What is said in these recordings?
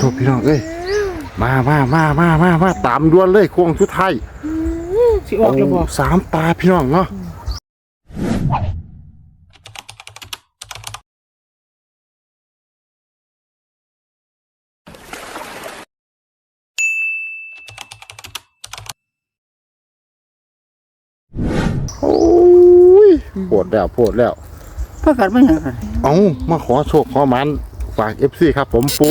โทษพี่น้องเอ้ยมามามามามามาตามด่วนเลยควงชุดไทายสิออกแล้วบ่สามตาพี่น้องเนาะโอ้ยปวดแล้วปวดแล้วพากันมาหยังกันเอามาขอโชคขอหมันฝากเอฟซีครับผมปู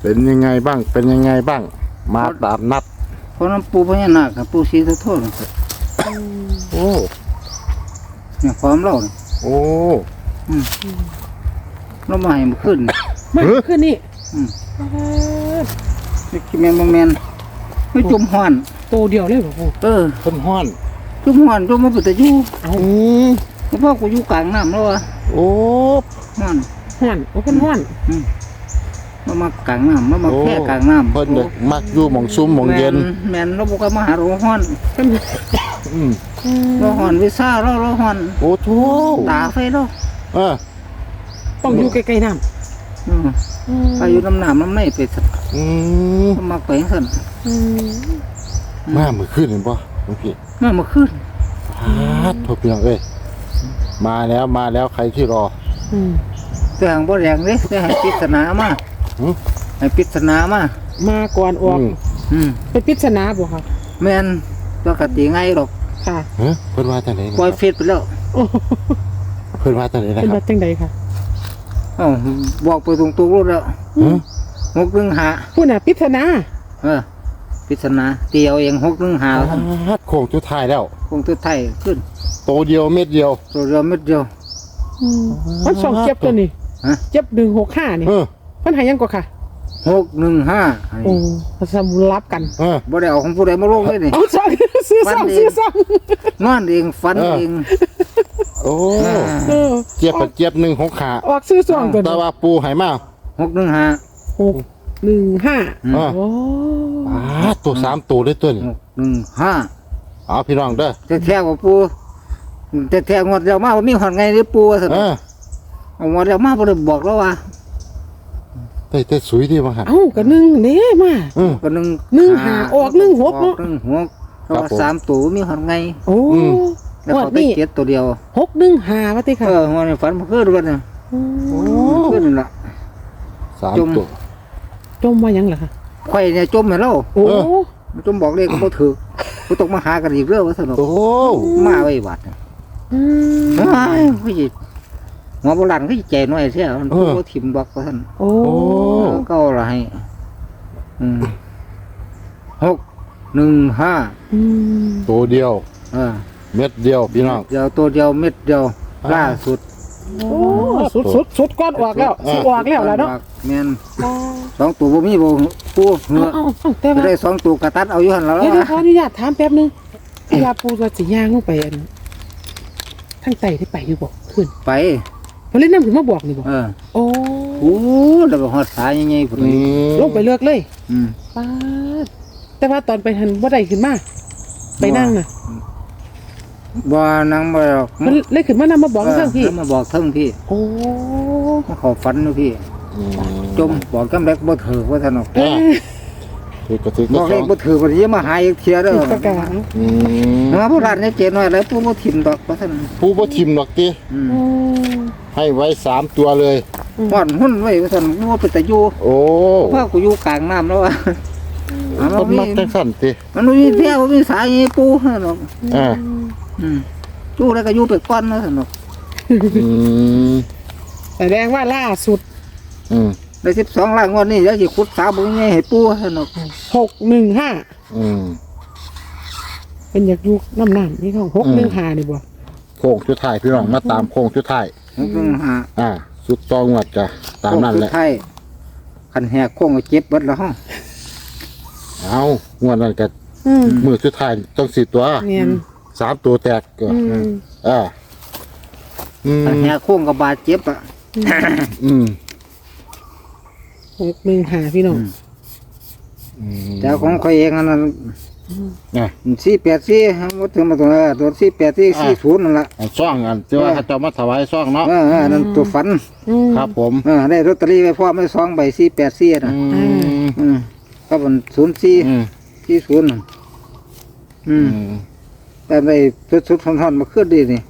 เป็นยังไงบ้าง เป็นยังไงบ้าง มาตามนัด เพราะน้ำปูพญานาคกับปูศรีสุโธนี่โอ้เนี่ยความเราเนี่ยโอ้เรามาให้มันขึ้นมาเฮ้ยขึ้นนี่อืมนี่คิแมนบ่แมนไม่จมหอนโตเดียวเลยบ่ปูเออคนห้อนจมหอนจมมาปุตตะยูเอาอืมเพราะพ่อกูอยู่กลางน้ำแล้ววะโอ้หอนห้อนโอ้เพิ่นห้อนมามากลางน้ำมามาแค่กลางน้ำเพิ่นเด็กมักอยู่หมองซุ้มหมองเย็น แม่แมนเราบอกว่ามาหาเราหอนเพิ่นอืมเราหอนวิซ่าเราเราหอนโอ้โถตาไฟเราเออต้องอยู่ใกล้ๆน้ำอืมไปอยู่น้ำน้ำน้ำในไปสัตว์อืมมาไปสั่นอืมมามือขึ้นเห็นป่ะหลวงพี่มามาขึ้นฮัดโทษพี่น้องเอ้ยมาแล้วมาแล้วใครที่รออืมแต่หางบ่แรงเด้แต่ให้ปริศนามาหึ ให้ปริศนามามาก่อนออกอืมอืมเป็นปริศนาบ่ค่ะแม่นปกติไงหรอกค่ะเฮ้ยเพิ่นว่าจังไหนนะปล่อยครับเฟซไปแล้วโอ้เพิ่นว่าจังไหนนะเป็นคแบรับบจังใดค่ะเอ้าบอกไปตรงๆรู้แล้วฮะหกหนึ่งหาพูดน่ะปริศนาเออปริศนาเตียวเองหกหนึ่งหาฮัดโค้งจุดท้ายแล้ว คงตัวไทยขึ้นโตเดียวเม็ดเดียว ตัวเดียวเม็ดเดียวอืมมันสองเจ็บตัวนี้ฮะ เจ็บ165นี่เออ เพิ่นให้ยังกว่าค่ะหกหนึ่งห้าโอ้สมุนรับกันเออ บ่ได้เอาของผู้ใดมาลงเลยนี่ เอาซองซื้อซองซื้อซองนอนเองฝันเออ เอง โอ้อ่าเออเจี๊ยบกับเจี๊ยบหนึ่งหกขาออกซื้อซองตัวแต่นี้ว่าปูไหมาหกหนึ่งห้าหกหนึ่งห้าอืมอ่าโอ้อ่าตัวสามตัวเลยตัวนี้หกหนึ่งห้าเอาพี่น้องเด้อแต่แท้ๆว่าปูแต่แท้ๆงวดเดียวมาว่ามีหอนไงหรือปูว่าซั่นเออเอางวดเดียวมาบ่ได้บอกแล้วว่า เต้เต้สวยดีมั้งฮะเอ้าก็หนึ่งเด้มาอืมก็หนึ่งหนึ่งห้าออกหนึ่งหกเนอะออหนึ่งหกเพราะครับว่าผมสามตัวมีหอนไง โอ้อืม แล้วงวเขาดไปนี้เก็ดตัวเดียว หกหนึ่งห้าวะติค่ะเออหัวในฝันมันขึ้นด้วยเนี่ยโอ้ขึ้นละสามจมตัว จมมายังเหรอคะไข่เนี่ยจมให้เราโอ้เออ มันจมบอกเลขก็บ่ถือกูต้องมาหากันอีกเรื่องว่าสนุกโอ้มาไว้บัดเนี่ยอืมเฮ้ยผู้หญิง หัวโบราณก็สิใจน้อยเสียมันพูดว่าถิ่มบอกว่าท่านโอ้โอ้ก็เอาละให้อืมหกหนึ่งห้าอืมตัวเดียวเออเม็ดเดียวพี่น้องเดียวตัวเดียวเม็ดเดียวอ่าล่าสุดโอ้สุดสุดสุดก้อนออกแล้วสุดออกแล้วแล้วเนาะแม่นอ๋อสองตัวบ่มีบ่ปูเหงือเอาเอาแต่จะว่าได้สองตัวกระตัดเอาอยู่หันแล้วเดี๋ยวเดี๋ยวนะขออนุญาตถามแป๊บนึงเวลาปูจะสิย่างลงไปอันทั้งไตที่ไปอยู่บอกขึ้นไป เขาเล่นน้ำถึงมาบอกนี่บอกเออโอ้โอ้แล้วก็หอดสายใหญ่ๆพุ่นอืนี่มลงไปเลือกเลยอืมป้าดแต่ว่าตอนไปทันว่าได้ขึ้นมาไปนั่งน่ะบ่นางบ่หรอกมันเลยขึ้นมานำมาบอกเรื่องพี่แล้วมาบอกเทิงพี่โอ้มาเขอฝันอยู่พี่ อืมจมบอกกำแรกบ่ถือว่าท่านหรอกเอ้ย ถือกระถือบอกกเลระขบ่ถือบ่สิมาหาอีกเที่ยเด้อติดประกาศอืมมาโบราณเนี่ยเจน้อยแล้วปู่บ่ถิ่มดอกว่าท่านผู้บ่ทิมดอกติอืมโอ้ให้ไว้สามตัวเลยฮ้อนหุ่นไว้ว่าท่านบ่เป็นตาอยู่โอ้เพราะกูอยู่กลางน้ำแล้วอะอะคมันนมีมักจังสั่นติมันบ่มีเที่ยวบ่มีสายอีปู่ท่านหรอกอ่าอืมอยู่แล้วก็อยู่ไปก่อนว่าท่านหรอกอืมแสดงว่าล่าสุด อืม ได้12ล้านงวดนี้เดี๋ยวสิขุดสาบ่ใหญ่ให้ปู่ว่าท่านหรอกหกหนึ่งห้าอืมเป็นอยากยุกน้ำน้ำนี่ของหกหนึ่งห้านี่บ่โค้งชุดท้ายพี่น้องมาตามโค้งชุดท้ายหกหนึ่งห้าอ่า สุดตองวัดจ้ะตามนั้นแหละโค้งสุดท้ายคันแหกโค้งก็เจ็บเบิดแล้วฮะเอางวดนั้นก็อืมมือชุดท้ายต้องสี่ตัวเนียนสามตัวแตกก็อืมอ่าอืมคันแหกโค้งก็บาดเจ็บอะอืม หกหนึ่งห้าพี่น้องอืมแต่ของข่อยเองอันนั้นอะสี่แปดสี่วัดถึงมาตัวตัวสี่แปดสี่สี่ศูนย์นั่นละอันซ่องอันที่ว่าเขาเจะมาถวายซ่องเนาะเออเออนั่นตัวฝันอืมครับผมเออได้ลอตเตอรี่ไปพร้อมไม่สองใบสี่แปดสี่นะอืมอืมก็เป็นศูนย์สี่อืมสี่ศูนย์นั่นอือืมมแต่ในสุดๆท่อนๆมาขึ้นดีนี่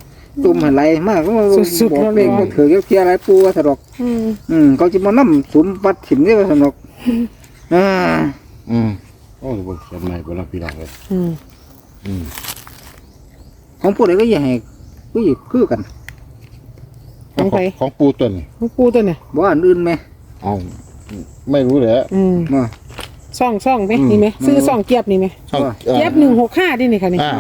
ตุ่มให้ไหลมากก็มาสุดๆ บอกเลขร้อนๆมาถือเกี่ยวเทียอะไรปูว่าสะดอก อืมอืมเขาจะมานั่มสุมปัดถิ่มนี่ว่าสะดอกอ่าอืมโอ้ยบ่เขียนใหม่บ่ละพี่น้องเลยอืมอืมของผู้ใดก็อย่าให้คือคือกันของใครของปูตัวนี้ของปูตัวเนี่ยบ่อันอื่นไหมเอาไม่รู้เลยอืมบ่ซ่องซ่องไหมอืม นี่ไหมซื้อซ่องเกียบนี่ไหมช่องว่าเกียบหนึ่งหกห้าดินี่ค่ะนี่อ่า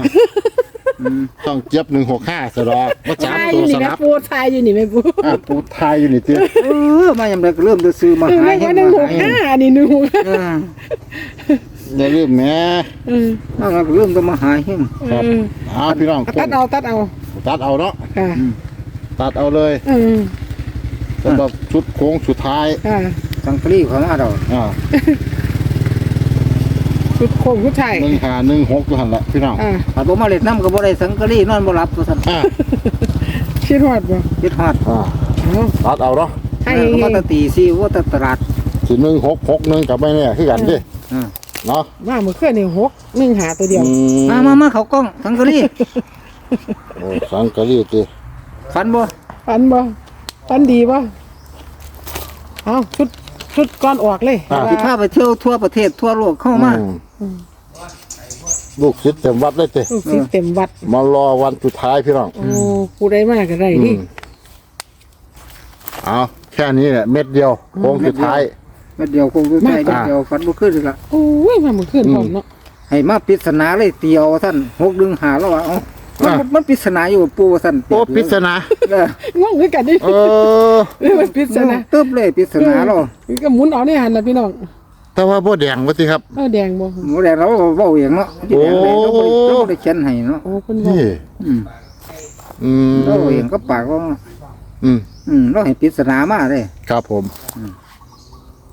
อืมช่องเจี๊ยบหนึ่งหกห้าสะดอกมาจับทายอตัวยู่สนี่ไหมลับปูทายอยู่นี่ไหมปูอ่าปูทายอยู่นี่เตี้ยเออมายามใดก็เริ่มจะซื้อมาเออหาไม่ให้ว่าหนึ่งหมากให้ห้าอันนี้หนึ่งหกห้าเอออย่าลืมแหม่เออมายามก็เริ่มจะมาหาให้ครับเออเอาพี่น้องตัดเอาตัดเอาตัดเอาเนาะค่ะตัดเอาเลยเออสำหรับชุดโค้งสุดท้ายค่ะสังกะรีของมาเราอ่า ชุดโค้งผู้ชายหนึ่งหาหนึ่งหกตัวหันละพี่น้องอ่าถ้าบ่มาเล่นน้ำก็บ่ได้สังกะรีนอนบ่หลับว่าซั่นอ่าคิดฮอดบ่คิดฮอดอ่าเอาตัดเอาเนาะให้เออก็มาแตตีซีว่าแตตลาดสิหนึ่งหกหกหนึ่งกับไม่เนี่ยคือกันดิอ่าเนาะมาเมื่อคืนนี่หกหนึ่งหาตัวเดียว อืมามามาเขากล้องสังกะรี โอ้สังกะรีติฝันบ่ฟันบ่ฟันดีบ่เอาชุด ชุดก่อนออกเลยสิพาไปเที่ยวทั่วประเทศทั่วโลกเข้ามาอืมลูกศิษย์เต็มวัดเลยติลูกศิษย์เต็มวัด มารอวันสุดท้ายพี่น้อง โอ้ผู้ใดมาก็ได้อืนี่มเอาแค่นี้แหละเม็ดเดียวโค้งสุดท้าย เม็ดเดียวคงสุดท้ายมา เม็ดเดียวฝันบ่ขึ้นอีกละโอ้ยมาเมื่อคืนพร้อมเนาะให้มาปริศนาเลยเตียวท่านหกดึงหาแล้วว่าเอ้า มันอะ มันปริศนาอยู่ปูว่าท่านโอ้ปริศนาเอองงคือกันดิเออ เออมันพิษนะตึ๊บเลยปริศนาเรามันก็หมุนเอาในหันล่ะพี่น้องแต่ว่าบ่แดงว่าสิครับ เออแดงบ่หมูแดงเราเว้าเองเนาะที่แดงเลยเราบ่ได้เราบ่ได้เขียนให้เนาะโอ้เพิ่นบอกนี่ อืมอืมเราเว้าเองก็ปากเราอืมอืมเราให้ปริศนามาเลยครับผม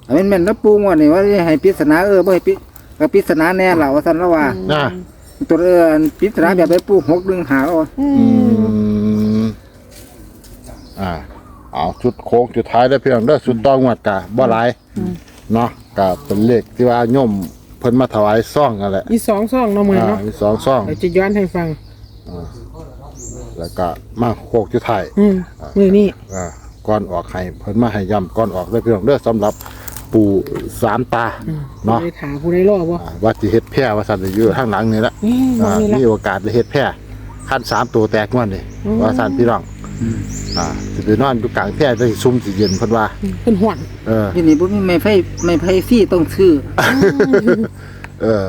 อันนี้แม่นนะปูงว่านี่ว่าให้ปริศนาเออบ่ให้ปริก็ปริศนาแน่ล่ะว่าท่านละว่านะ ตัวเออปริศนาแบบไปปูหกดึงหาแล้วว่าอือืมมอ่าเอาชุดโค้งสุดท้ายได้อพี่น้องเด้อสุดต้องวัดกะบ่หลายเนาะกะเป็นเลขที่ว่าโยมเพิ่นมาถวายซ่องกันแหละมีสองซองเนาะมื้ออ่าเนาะมีสองซ่อง เดี๋ยวจะย้อนให้ฟัง แล้วก็มาโค้งสุดท้ายอืมมื้อนี้อ่าก่อนออกให้เพิ่นมาให้ย้ำก่อนออกได้อพี่น้องเด้อสำหรับ ปู่สามตาเนาะผู้ใดถามผู้ใดรอบ่อ่าว่าสิเฮ็ดแพร่ว่าซั่นอยู่ข้างหลังนี่ละนี่มออ่างนี่ละมีโอกาสได้เฮ็ดแพร่ขั้นสามตัวแตกงวดนี่อืมว่าซั่นพี่น้องอ่าสิไปนอนอยู่กลางแพร่ได้ซุ่มสิเย็นเพิ่นว่า เพิ่นห่วงเออ ที่นี่บ่มีไม้ไฟไม้ไฟฟรีต้องซื้อเออ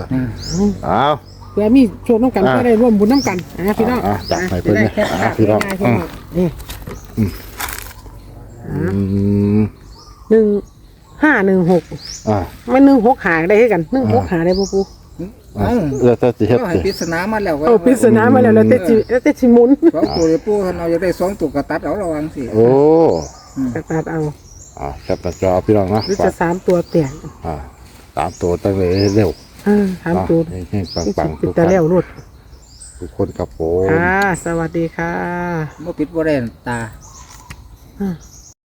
เอา เพื่อมีโชคน้ำกันอ่า เพื่อได้ร่วมบุญน้ำกันอะพี่น้องอ่าจัดให้เพิ่นจะได้เนี่ยแค่อ่าพี่น้องง่ายๆพี่น้องนี่อืม หนึ่ง ห้าหนึ่งหกอ่ามันหนึ่งหกหาได้ให้กันหนึ่งหกหาได้ปูปูอ่าเออถ้าสิเฮ็ดเราให้สิปริศนามาแล้วก็เอาปริศนามาแล้วแล้วแต่จิแล้วแต่จิหมุนสองตัวเดี๋ยวปูท่านเอาจะได้สองตัวก็ตัดเอาระวังสิโอ้กระตัดเอาอ่าแคปหน้าจอพี่น้องนะหรือจะสามตัวเตียงอ่าตามตัวตั้งเลยเร็วอ่าสามตัวอ่าให้ๆปังๆปิทุดกตาท่านแล้วรถทุกคนครับผม ค่ะ สวัสดีค่ะบ่ปิดบ่ได้ตา อ่า